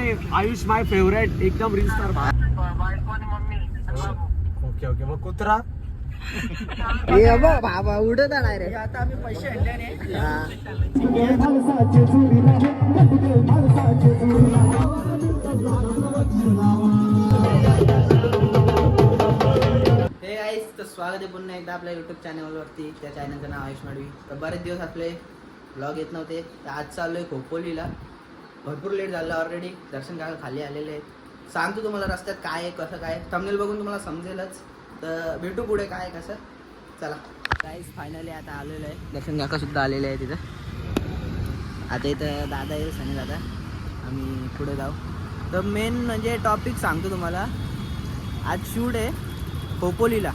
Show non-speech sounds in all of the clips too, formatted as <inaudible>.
High Ayush my favourite एकदम reel star okay okay मग कुत्रा? हे बघ बाबा उडत रे. आता आम्ही पैसे हे. आईस तर स्वागत आहे पुन्हा एकदा आपल्या युट्यूब चॅनलवरती त्या चॅनलचं नाव आयुष माडवी. तर बरेच दिवस आपले ब्लॉग येत नव्हते. तर आज चाललो आहे खोपोलीला. भरपूर लेट झालं ऑलरेडी दर्शन काका खाली आलेले आहेत. सांगतो तुम्हाला रस्त्यात काय आहे कसं काय थंबनेल बघून तुम्हाला समजेलच. तर भेटू पुढे काय आहे कसं. चला. काहीच फायनली आता आलेलं आहे. दर्शन काकासुद्धा आलेलं आलेले आहे तिथं आता इथं दादा येईल सनी दादा. आम्ही पुढे जाऊ. तर मेन म्हणजे टॉपिक सांगतो तुम्हाला. आज शूट आहे खोपोलीला.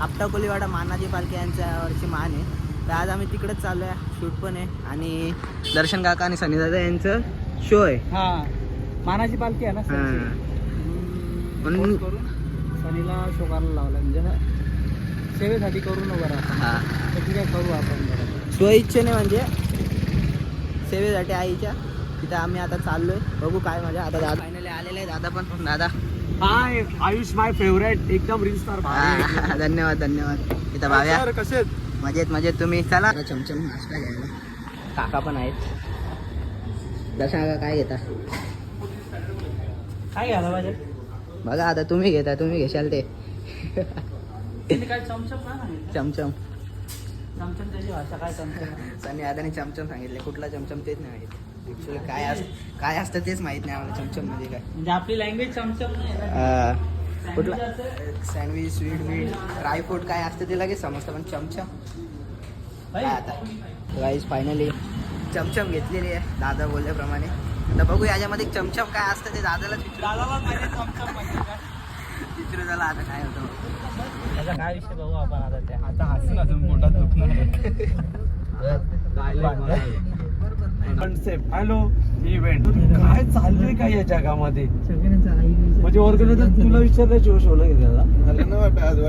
आपटा कोलीवाडा मानाजी पालके यांच्यावरची मान आहे. तर आज आम्ही तिकडेच चाललो आहे शूट पण आहे. आणि दर्शन काका आणि सनी दादा यांचं शो आहे हा. मानाची पालखी आहे ना हां. म्हणून सनीला शोकाला लावला म्हणजे ना सेवेसाठी करू नको बरं हां. तर ठीक आहे करू आपण बरं. स्वइच्छेने म्हणजे. सेवेसाठी आईच्या. तिथं आम्ही आता चाललोय. बघू काय मजा आता दादा फायनली आलेले आहे दादा पण. दादा. हाय आयुष माय फेवरेट एकदम रील स्टार हा, <laughs> धन्यवाद धन्यवाद. इथं भाव्या. कसे मजेत मजेत. तुम्ही? चला चमचम नाश्ता घ्यायला. काका पण आहेत. दर्शन काका काय घेता? काय घ्यायला पाहिजे? बघा आता तुम्ही घेता तुम्ही घेशाल ते. काय चमचम काय चमचम. चमचम त्याची भाषा काय चमचम? सनी चमचम सांगितले. कुठला चमचम तेच नाही माहीत. काय अस काय असतं तेच माहीत नाही आम्हाला चमचम म्हणजे काय. म्हणजे आपली लँग्वेज चमचम नाही कुठला? सँडविच स्वीट मीट ड्रायफ्रूट काय असतं ते लगेच समजतं पण चमचम? काय आता? गाईज फायनली चमचम घेतलेली आहे. दादा बोलल्याप्रमाणे. आता बघू याच्यामध्ये चमचम काय असतं ते दादालाच विचारू. माहिती चमचम म्हणजे झाला आता काय होतं. त्याचा काय विषय बघू आपण आता त्या आता हसून अजून पोटात दुखणार कन्सेप्ट हॅलो इव्हेंट काय चाललंय काय या जगामध्ये? म्हणजे ऑर्गनायझर तुला विचारलं जोश होलं की त्याला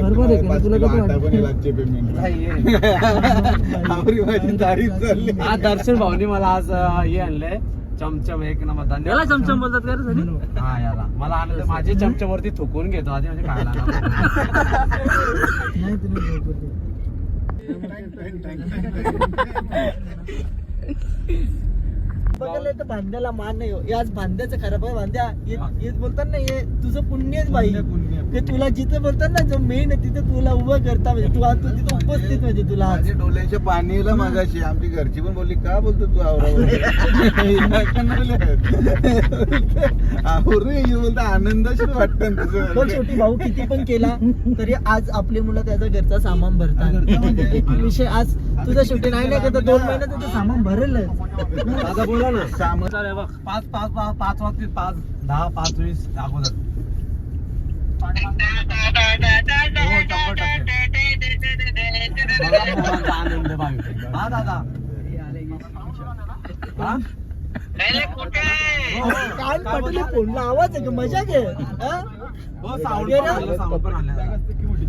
बरोबर आहे का? तुला कसं वाटतं? <laughs> माझी तारीफ चालली. आज दर्शन भाऊनी मला आज अं, हे आणलंय. चमचम एक नंबर धन्यवाद याला चमचम बोलतात का रे सनी? हा याला. मला आनंद माझे <laughs> चमचम वरती थुकून घेतो. आधी म्हणजे खायला <laughs> बघायला तर बांध्याला मान नाही हो. हे आज बांध्याचं खरं पण बांध्या हे- हेच बोलतात ना हे तुझं पुण्यच बाई. ते तुला जिथं बोलतात ना जो मेन आहे तिथं तुला उभं करता म्हणजे तू आज तू तिथं उपस्थित म्हणजे तुला माझे डोळ्याच्या पाणीला मागाशी आमची घरची पण बोलली का बोलतो तू आवर रे <laughs> बोलतो आनंदाशी वाटतं पण शेवटी भाऊ किती पण केला तरी आज आपली मुलं त्याचा घरचा सामान भरतात. विषय आज तुझं शेवटी नाही नाही करता दोन महिन्यात त्याचं सामान भरेलच. दादा बोला ना. सामान. बघ. पाच पाच पाच पाच वाजतील. पाच दहा पाच वीस अगोदर. हो, आनंद हा दादा. हा? कान पटले फोनला आवाज आहे का? मजा घे. आणलं.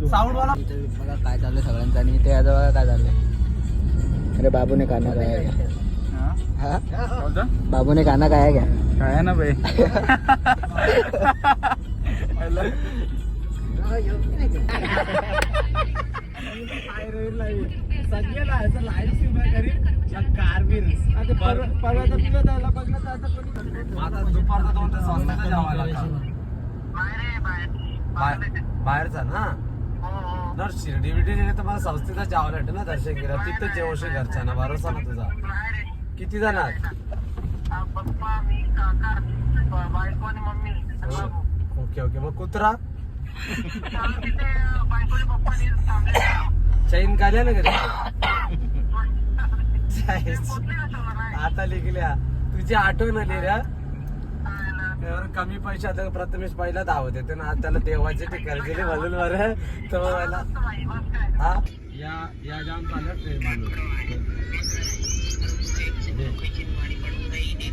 Sound वाला बघा काय चाललंय सगळ्यांचं आणि ते आता बघा काय चाललंय? अरे बाबूने काना काय आहे घ्या. हा? बाबूने काना काय आहे घ्या. काय ना दोन ते संस्थेचा जेवायला लागला. बाहेर- बाहेरचा ना? जर शिर्डी बिर्डी नेले तर मला संस्थेचा जेवायला भेटेल ना दर्शन केलं तिथं जेवशी घरच्या ना भरोसा ना तुझा. किती जण आहात? Okay okay. मग कुत्रा? चैन काढल्या ना कधी <laughs> आता लिखल्या तुझी आठवण आली रे एवढं कमी पैशात प्रथमेश पहिला धावत येते ना. आज त्याला देवाचे ठिकाण दिले म्हणून बरं मग मला हा या या जाम चालत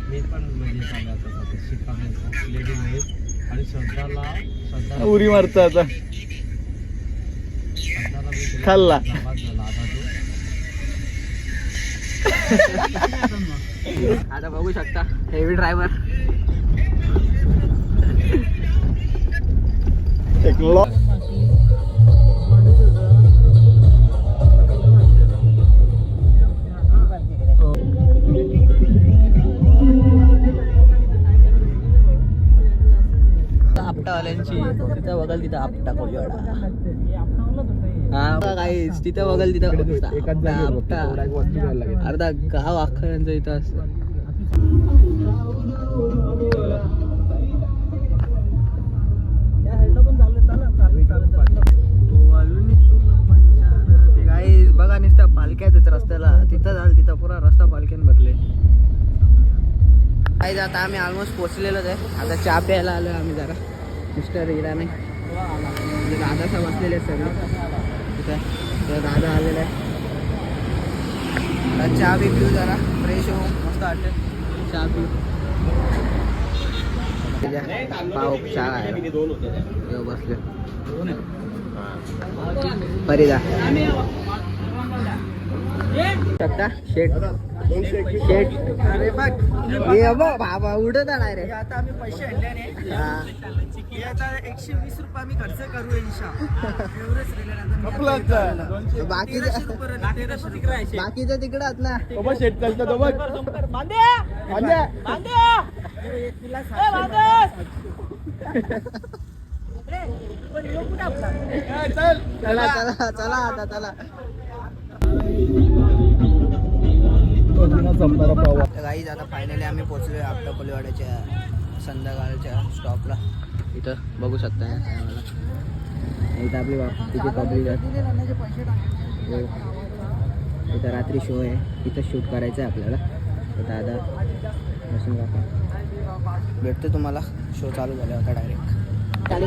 मी पण म्हणजे आणि श्रद्धाला श्रद्धा उरी मारतो आता. खाल्ला. तो <laughs> आता बघू शकता हेवी ड्रायव्हर आपटावाल्यांची. तिथं बघाल तिथं आपटा कोलिवाडा हा. काहीच तिथं बघाल तिथं आपटा. अर्धा गाव अख्खा यांचं इथं असतं. बघा नुसत्या पालख्याच रस्त्याला. तिथं झालं तिथं पुरा रस्ता पालख्यान भरले. गाईज आता आम्ही ऑलमोस्ट पोचलेलोच आहे. आता चहा प्यायला आलो आम्ही जरा. मिस्टर इराणी. म्हणजे दादा सब बसलेले आहेत सगळे. तिथं दादा आलेला आहे चहा बी पिऊ जरा. फ्रेश होऊ मस्त वाटतं चहा पिऊ. पाव चहा आहे. येऊ बसले फरीदा शकता? शेट. शेट. अरे बघ. बाबा उडत आहे रे. आता आम्ही पैसे आणले हा. आता एकशे वीस रुपये आम्ही खर्च करू राहिलं आता. बाकीचं तेराशे रुपये. बाकीचं तिकडं ना. शेट चालतं तो बघ. चला चला चला आता चला. गाईज आता फायनली आम्ही पोहोचलोय आपल्या कोलीवाड्याच्या संध्याकाळच्या स्टॉपला इथं बघू शकता इथं आपली तिची पब्लिक आहे. इथं रात्री शो आहे. इथं शूट करायचं आहे आपल्याला. दादा बसून काका भेटतो तुम्हाला. शो चालू झाला होता डायरेक्ट चालू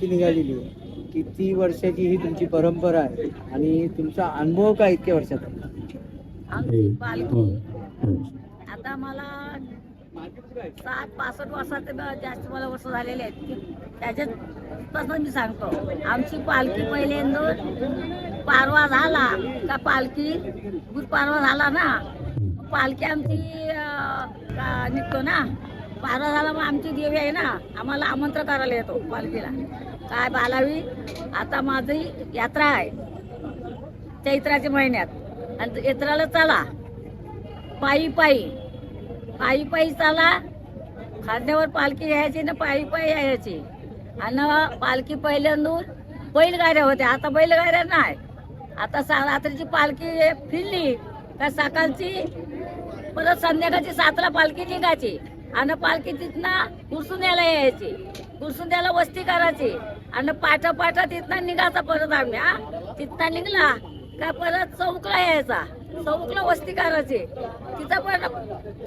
पालखी निघालेली आहे. किती वर्षाची ही तुमची परंपरा आहे आणि तुमचा अनुभव काय इतक्या वर्षाचा आमची पालखी आता मला सात पासष्ट वर्षाचे ब- जास्त मला वर्ष झालेले आहेत. त्याच्यात तसं मी सांगतो आमची पालखी पहिल्यांदा पारवा झाला का पालखी गुड पारवा झाला ना पालखी आमची निघतो ना पारवा झाला मग आमची देवी आहे ना आम्हाला आमंत्रण करायला येतो पालखीला. काय बालावी आता माझी यात्रा आहे. चैत्राच्या महिन्यात. आणि यात्राला चला. पायी पायी. पायी पायी चला. खांद्यावर पालखी यायची ना पायी पायी यायची. आणि पालखी पहिल्यांदा बैलगाड्या होत्या. आता बैलगाड्या नाही. आता सा रात्रीची पालखी फिरली का सकाळची? परत संध्याकाळची सातला पालखी निघायची. आणि पालखी तिथनं कुरसुंद्याला यायची. कुरसुंद्याला वस्ती करायची. आणि पाठा पाठा तिथनं निघायचा परत आम्ही हा? तिथनं निघला का परत चौकला यायचा. चौकला वस्ती करायची. तिथं पण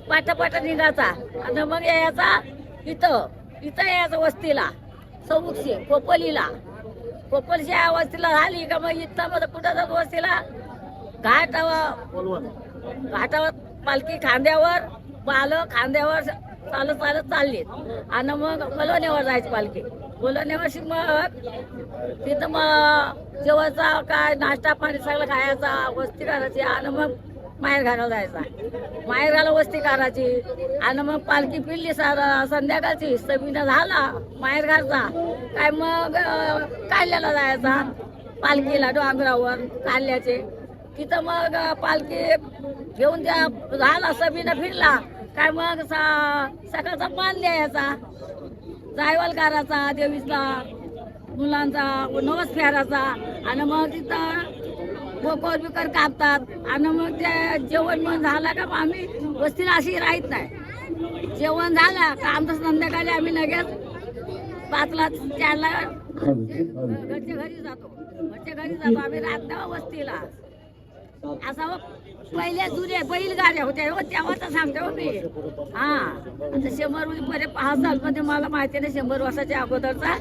पाठा पाठा निघायचा. आणि मग यायचा इथं इथं यायचं वस्तीला चौकशी कोपलीला या वस्तीला झाली का मग इथं मग कुठं जात वस्तीला? घाटावर घाटावर पालखी खांद्यावर बाल खांद्यावर चालत चालत चालली. आणि मग कलोनीवर जायची पालखी. बलवण्यावरशी मग. तिथं मग जेवायचा काय नाश्ता पाणी सगळं खायचा वस्ती करायची आणि मग माहेर घालायला जायचा. माहेर घाला वस्ती करायची आणि मग पालखी फिरली सारा संध्याकाळची समिना झाला माहेर घालचा काय मग काढल्याला जायचा पालखीला डोंगरावर काढल्याचे तिथं मग पालखी घेऊन त्या झाला सभेनं फिरला. काय मग सा सकाळचा पान द्यायचा जायवाल करायचा देवीचा मुलांचा नवस फेरायचा आणि मग तिथं बोकर बिकर कापतात. आणि मग ते जेवण मग झालं का मग आम्ही वस्तीला अशी राहत नाही. जेवण झालं का आमचं संध्याकाळी आम्ही लगेच पाचला चारला घरच्या घरी जातो. घरच्या घरी जातो आम्ही राहत नाही वस्तीला असावं हो. पहिल्या जुन्या बैलगाड्या होत्या हो तर सांगते हो मी. हा. आता शंभर बरे पाच साल मध्ये मला माहिती नाही शंभर वर्षाच्या अगोदरचा.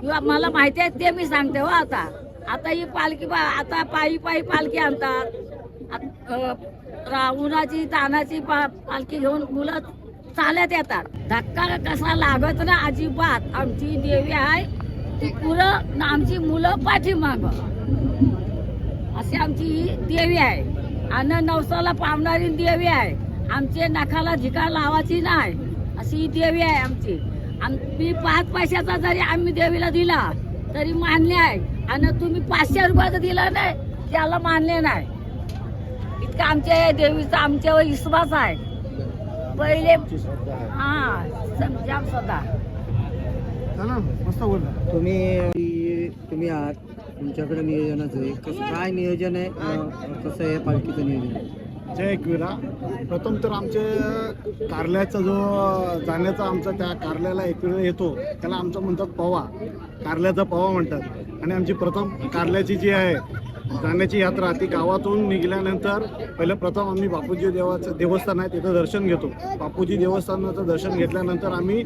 किंवा मला माहिती आहे ते मी सांगते हो आता. आता ही पालखी बा आता पायी पायी पालखी आणतात. आत- उन्हाची तानाची पा पालखी घेऊन मुलं चालत येतात. धक्का कसा लागत ना अजिबात. आमची देवी आहे ती पुरं आमची मुलं पाठीमाग. अशी आमची ही देवी आहे. आणि नवसाला पावणारी देवी आहे. आमचे नखाला झिका लावायची नाही. अशी ही देवी आहे आमची. आम्ही पाच पैशाचा जरी आम्ही देवीला दिला तरी मान्य आहे. आणि तुम्ही पाचशे रुपयाचं दिलं नाही त्याला मान्य नाही. इतकं आमच्या देवीचा आमच्यावर विश्वास आहे. पहिले हा जाम सदा तुम्ही तुम्ही आहात. तुमच्याकडे नियोजनाचं आहे. कसं काय नियोजन आहे? अं, कसं आहे पालखीचं नियोजन? जय एकविरा प्रथम तर आमचे कारल्याचा जो जाण्याचा आमचा त्या कारल्याला एकविरा येतो त्याला आमचं म्हणतात पवा. कारल्याचा पवा म्हणतात. आणि आमची प्रथम कारल्याची जी आहे जाण्याची यात्रा ती गावातून निघाल्यानंतर पहिलं प्रथम आम्ही बापूजी देवाचं देवस्थान आहे तिथं दर्शन घेतो. बापूजी देवस्थानाचं दर्शन घेतल्यानंतर आम्ही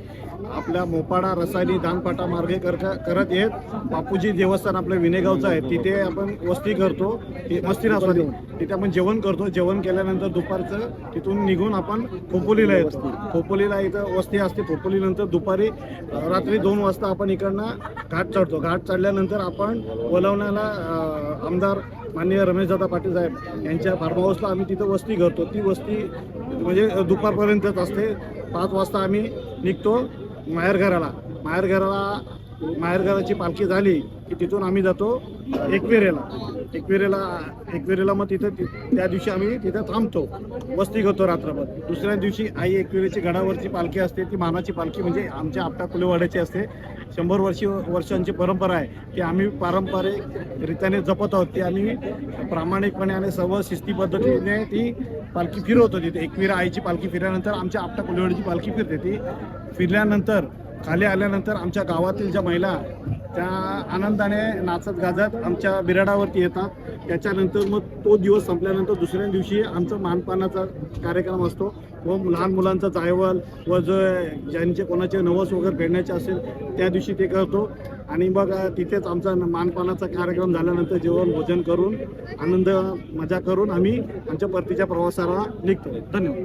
आपल्या मोपाडा रसायनी दानपाटा मार्गे कर करत येत. बापूजी देवस्थान आपलं विनेगावचं आहे तिथे आपण वस्ती करतो. वस्ती ना तिथे आपण जेवण करतो. जेवण केल्यानंतर दुपारचं तिथून निघून आपण खोपोलीला येतो. खोपोलीला इथं वस्ती असते. खोपोलीनंतर दुपारी रात्री दोन वाजता आपण इकडनं घाट चढतो. घाट चढल्यानंतर आपण वलवण्याला आमदार आमदार माननीय रमेशदादा पाटील साहेब यांच्या फार्म हाऊसला आम्ही तिथं वस्ती करतो. ती वस्ती म्हणजे दुपारपर्यंतच असते. पाच वाजता आम्ही निघतो माहेरघराला माहेरघराला माहेरघराची पालखी झाली की तिथून आम्ही जातो एकविरेला. एकविरेला एकविरेला मग तिथं त्या दिवशी आम्ही तिथं थांबतो. वस्ती करतो रात्रभर. दुसऱ्या दिवशी आई एकविरेची गडावरची पालखी असते. ती मानाची पालखी म्हणजे आमच्या आपटा कुलेवाड्याची असते. शंभर वर्षी वर्षांची परंपरा आहे ती आम्ही पारंपरिक रीत्याने जपत आहोत ती आम्ही प्रामाणिकपणे आणि सर्व शिस्ती पद्धतीने ती पालखी फिरवतो तिथे. एकविरा आईची पालखी फिरल्यानंतर आमच्या आपटा कुलेवाडीची पालखी फिरते ती. फिरल्यानंतर खाली आल्यानंतर आमच्या गावातील ज्या महिला त्या आनंदाने नाचत गाजत आमच्या बिराडावरती येतात. त्याच्यानंतर मग तो दिवस संपल्यानंतर दुसऱ्या दिवशी आमचं मानपानाचा कार्यक्रम असतो. व लहान मुलांचा जायवल व जो ज्यांचे कोणाचे नवस वगैरे फेडण्याचे असेल त्या दिवशी ते करतो. आणि मग तिथेच आमचा मानपानाचा कार्यक्रम झाल्यानंतर जेवण भोजन करून आनंद मजा करून आम्ही आमच्या परतीच्या प्रवासाला निघतो. धन्यवाद.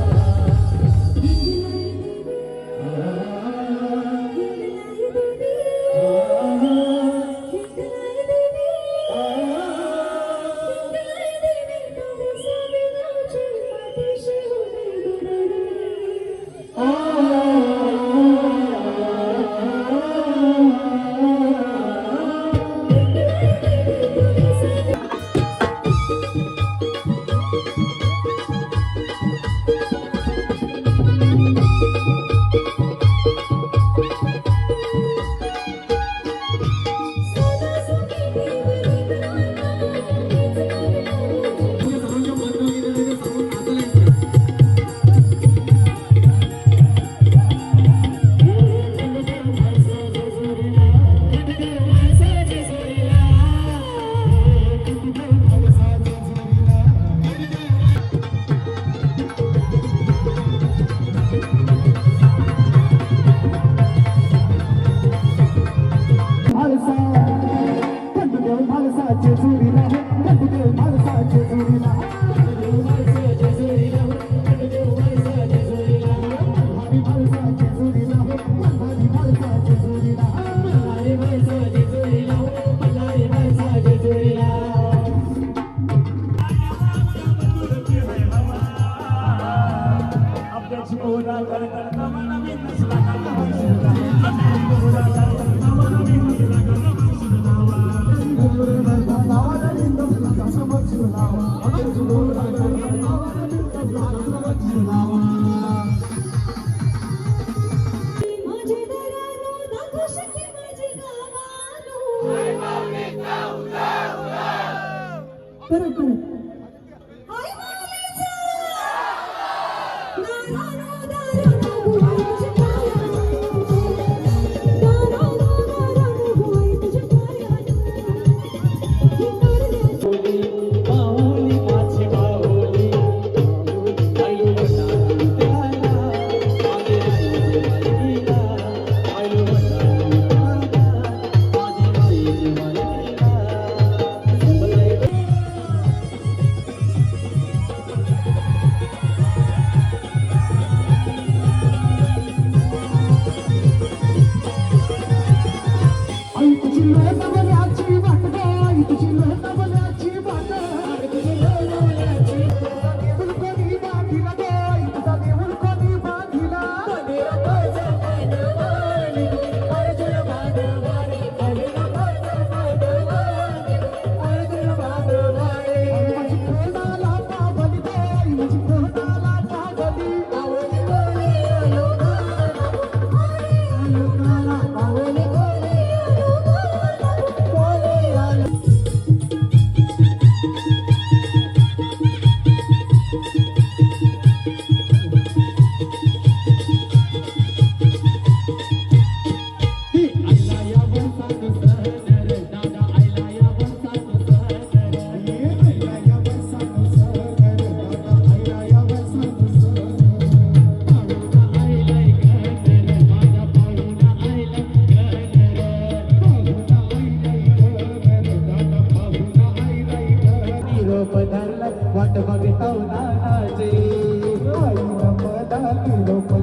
Hello,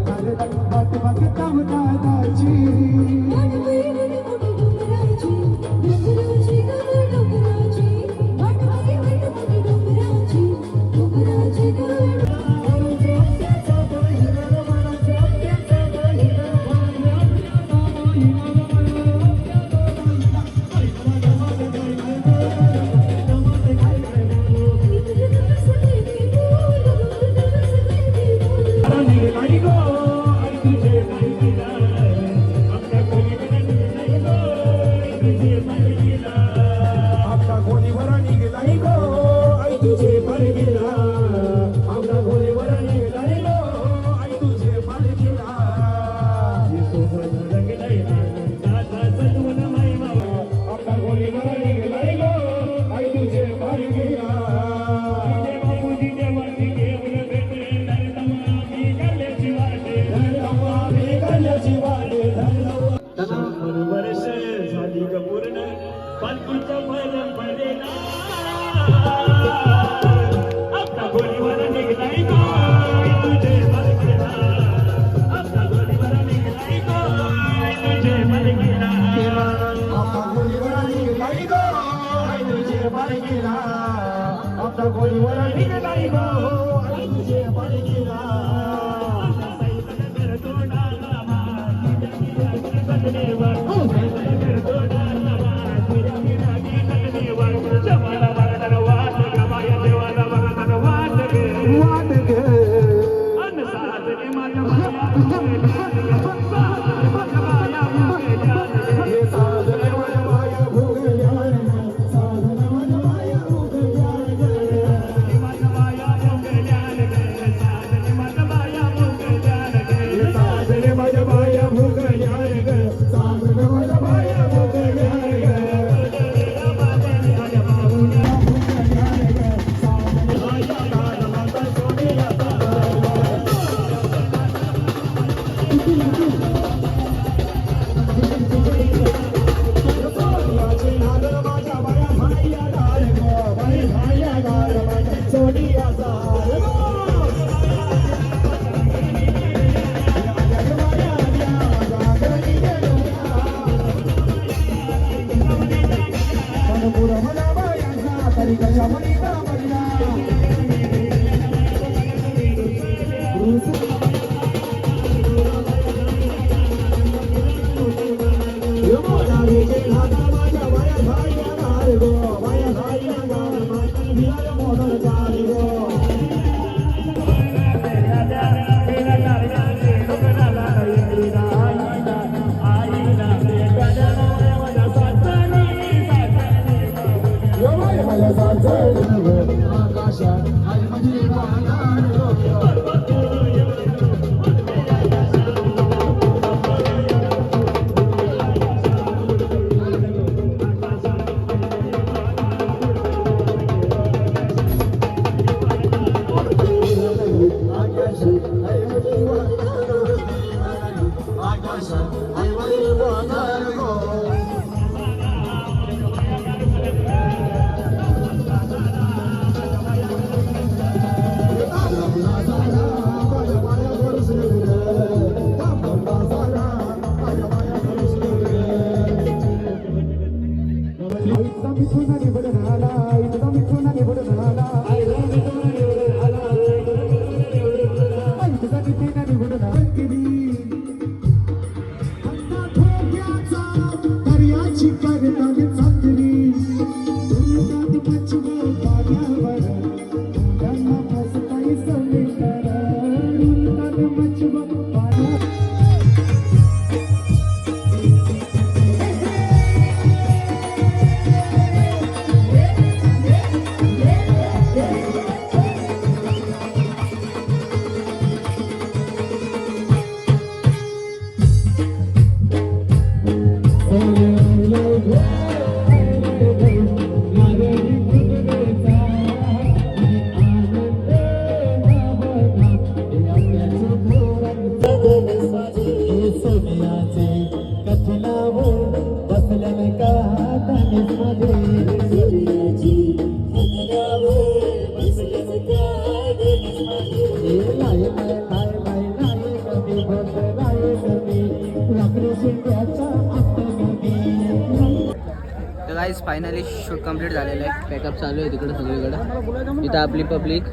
guys finally shoot complete झालेलं आहे. पॅकअप चालू आहे तिकडं सगळीकडं. इथं आपली पब्लिक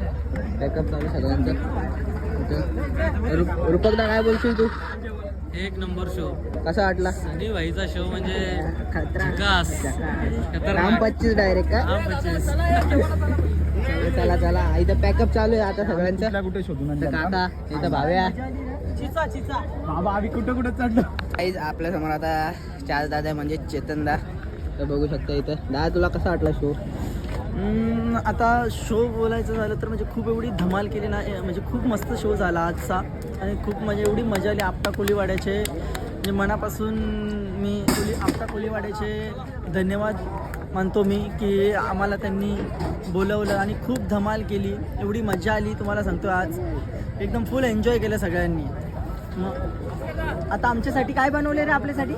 पॅकअप चालू आहे सगळ्यांचं. रुपकदा काय बोलशील तू? एक नंबर शो कसा वाटला? सनी भाईचा शो म्हणजे खतरा. राम पच्चीस डायरेक्ट का? चला चला. इथं पॅकअप चालू आहे आता सगळ्यांचं. कुठे शोधून इथं काका इथं भाव्या बाबा आम्ही कुठं कुठं चढलो काहीच आपल्यासमोर आता चार दादा म्हणजे चेतन दा. तर बघू शकता इथं. दादा तुला कसा वाटला शो हम्म, आता शो बोलायचं झालं तर म्हणजे खूप एवढी धमाल केली ना ए, म्हणजे खूप मस्त शो झाला आजचा. आणि खूप म्हणजे एवढी मजा आली आपटा कोलीवाड्याचे म्हणजे मनापासून मी कोली आपटा कोलीवाड्याचे धन्यवाद मानतो मी की आम्हाला त्यांनी बोलवलं आणि खूप धमाल केली. एवढी मजा आली तुम्हाला सांगतो आज. एकदम फुल एन्जॉय केलं सगळ्यांनी. मग आता आमच्यासाठी काय बनवले रे आपल्यासाठी?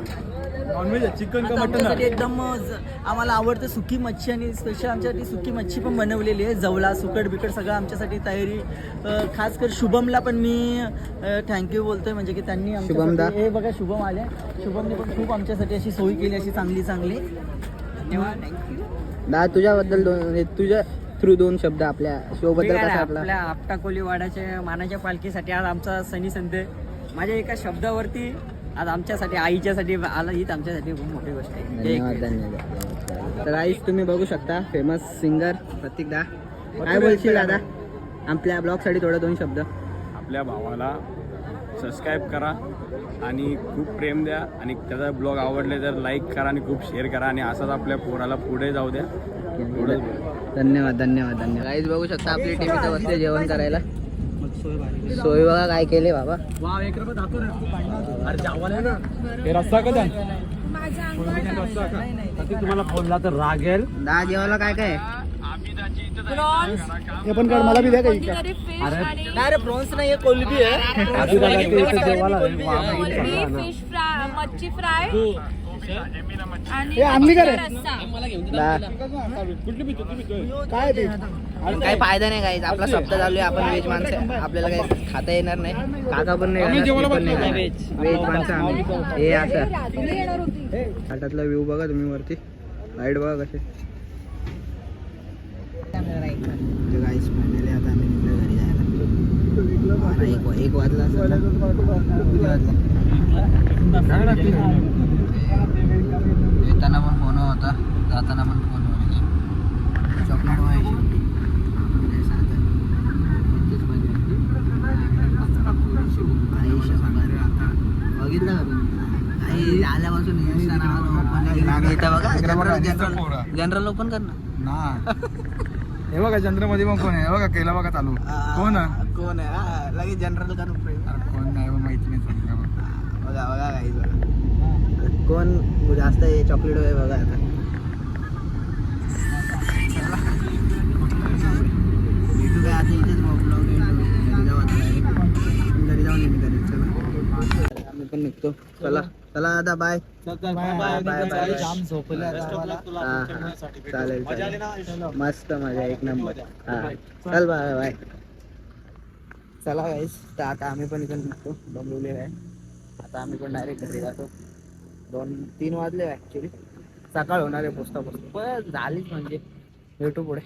नॉनव्हेज चिकन आमच्यासाठी एकदम ज- आम्हाला आवडतं सुकी मच्छी आणि स्पेशल आमच्यासाठी सुकी मच्छी पण बनवलेली आहे. जवला सुकट बिकट सगळं आमच्यासाठी तयारी. खास कर शुभमला पण मी थँक्यू बोलतोय. म्हणजे की त्यांनी शुभम दा. आमच्यासाठी- हे बघा शुभम आले. शुभमने पण खूप आमच्यासाठी अशी सोय केली अशी चांगली चांगली. धन्यवाद दादा तुझ्याबद्दल दोन हे तुझ्या थ्रू दोन शब्द आपल्या शो बद्दल कसा वाटला आपल्या आपटा कोलीवाड्याच्या मानाच्या पालखीसाठी आज आमचा सनी संदे माझ्या एका शब्दावरती आज आमच्यासाठी आईच्यासाठी आला हीच आमच्यासाठी खूप मोठी गोष्ट आहे. धन्यवाद. धन्यवाद तर आईस तुम्ही बघू शकता फेमस सिंगर प्रतीक दा. काय बोलशील दादा? आपल्या ब्लॉगसाठी थोडं दोन शब्द. आपल्या भावाला सबस्क्राईब करा. आणि खूप प्रेम द्या. आणि त्याचा ब्लॉग आवडले तर लाईक करा आणि खूप शेअर करा. आणि असाच आपल्या पोराला पुढे जाऊ द्या. बोलतो. धन्यवाद धन्यवाद धन्यवाद. काहीच बघू शकता आपली टीम इथं बसले जेवण करायला. सोय बघा काय केले बाबा. हे रस्ता कदा तुम्हाला तर रागेल दहा जेवायला काय काय? हे पण काढ मला बी द्या काही. नाही रे प्रॉन्स नाही कोलबी आहे. आधी दादा ते इथे जेवायला आहे. वाम मच्छी फ्राय आणि हे आणली का रे? रस्सा. दहा. काय ते? काही फायदा नाही काही. आपला सप्ताह चालू आहे आपण व्हेज माणसं आहे. आपल्याला काही खाता येणार नाही. काका पण नाही. व्हेज माणसं आम्ही. हे असं रात्री येणार होती. घाटातला व्ह्यू बघा तुम्ही वरती. लाइट बघा कसे. गाईस फायनली आता आम्ही निघलो घरी जायला. एक वाजला? येताना पण फोन होता जाताना पण फोन चॉकलेट व्हायची सांगायचं आता. बघितलं का तुम्ही? आई आल्यापासून बघा जनरल ओपन कर ना हे बघा चंद्रमध्ये पण कोण आहे? हे बघा केला बघा चालू. कोण आहे? कोण आहे? लगेच जनरल करून कोण नाही माहिती नाही. बघा. बघा काही बघा. कोण जास्त हे चॉकलेट आहे बघा आता. काय इथेच घरी. घरी जाऊन घरी चला. आम्ही पण निघतो. चला. चला दादा बाय जाम झोपले. चालेल चालेल. मस्त मजा एक नंबर. हा. चल बाय बाय चला गाईस तर आता आम्ही पण इकडे निघतो. डोंबिवलीला आहे आता आम्ही पण डायरेक्ट घरी जातो. दोन तीन वाजले ॲक्च्युली सकाळ होणार आहे पोचता पोचता. पण झालीच म्हणजे. भेटू पुढे.